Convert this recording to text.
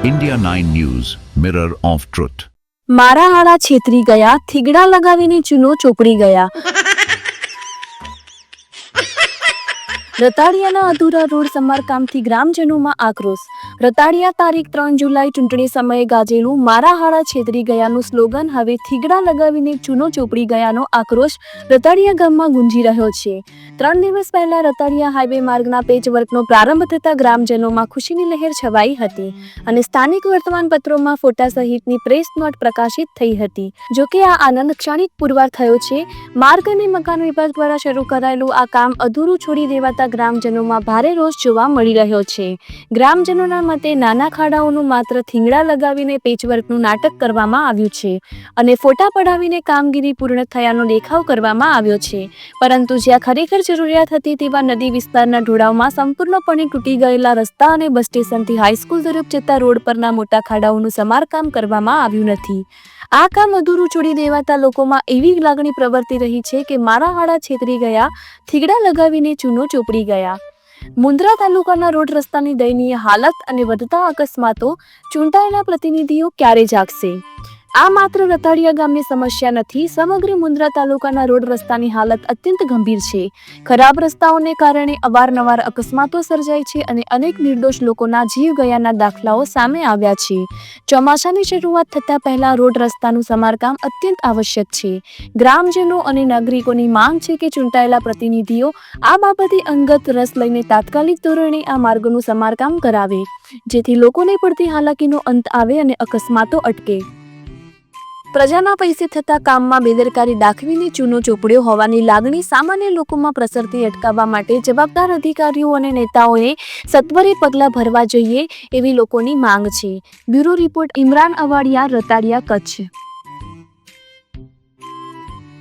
India 9 News, Mirror of Truth. મારા આડા છેતરી ગયા થીગડા લગાવીને ચૂનો ચોપડી ગયા રતાડિયાના અધૂરા રોડ સમારકામથી ગ્રામજનોમાં આક્રોશ રતાડિયા તારીખ ત્રણ જુલાઈ ચૂંટણી સમયે ગાજેલું મારા હાડા છેતરી ગયાનું સ્લોગન હવે થીગડા લગાવીને ચૂનો ચોપડી ગયાનો આક્રોશ રતાડિયા ગામમાં ગુંજી રહ્યો છે. ત્રણ દિવસ પહેલા રતાડિયા હાઈવે માર્ગના પેચવર્કનો પ્રારંભ થતા ગ્રામજનોમાં ખુશીની લહેર છવાઈ હતી અને સ્થાનિક વર્તમાનપત્રોમાં ફોટા સહિતની પ્રેસ નોટ પ્રકાશિત થઈ હતી. જો કે આ આનંદ ક્ષણિક પુરવાર થયો છે. માર્ગ અને મકાન વિભાગ દ્વારા શરૂ કરાયેલું આ કામ અધૂરું છોડી દેવાતા ગ્રામજનોમાં ભારે રોષ જોવા મળી રહ્યો છે. ગ્રામજનોના મતે નાના ખાડાઓનું માત્ર થીંગડા લગાવીને પેચવર્કનું નાટક કરવામાં આવ્યું છે અને ફોટા પડાવીને કામગીરી પૂર્ણ થયાનો દેખાવ કરવામાં આવ્યો છે. પરંતુ જ્યાં ખરેખર જરૂરિયાત હતી તેવા નદી વિસ્તારના ઢોળાવમાં સંપૂર્ણપણે તૂટી ગયેલા રસ્તા અને બસ સ્ટેશનથી હાઈસ્કૂલ તરફ જતા રોડ પરના મોટા ખાડાઓનું સમારકામ કરવામાં આવ્યું નથી. આ કામ અધૂરું છોડી દેવાતા લોકોમાં એવી લાગણી પ્રવર્તી રહી છે કે મારા હાડા છેતરી ગયા, થીગડા લગાવીને ચૂનો ચોપડી ગયા. મુન્દ્રા તાલુકાના રોડ રસ્તાની દયનીય હાલત અને વધતા અકસ્માતો ચૂંટાયેલા પ્રતિનિધિઓ ક્યારે જાગશે? આ માત્ર રતાડિયા ગામની સમસ્યા નથી, સમગ્ર મુન્દ્રા તાલુકાના રોડ રસ્તાની હાલત અત્યંત ગંભીર છે. ખરાબ રસ્તાઓને કારણે અવારનવાર અકસ્માતો સર્જાય છે અને અનેક નિર્દોષ લોકોના જીવ ગયાના દાખલાઓ સામે આવ્યા છે. ચોમાસાની શરૂઆત થતાં પહેલા રોડ રસ્તાનું સમારકામ અત્યંત આવશ્યક છે. ગ્રામજનો અને નાગરિકોની માંગ છે કે ચૂંટાયેલા પ્રતિનિધિઓ આ બાબતે અંગત રસ લઈને તાત્કાલિક ધોરણે આ માર્ગોનું સમારકામ કરાવે, જેથી લોકોને પડતી હાલાકીનો અંત આવે અને અકસ્માતો અટકે. પ્રજાના પૈસે થતા કામમાં બેદરકારી દાખવીને ચૂનો ચોપડ્યો હોવાની લાગણી સામાન્ય લોકોમાં પ્રસરતી અટકાવવા માટે જવાબદાર અધિકારીઓ અને નેતાઓએ સત્વરે પગલાં ભરવા જોઈએ એવી લોકોની માંગ છે. Bureau report, Imran Avadiya, Ratadiya, Kutch.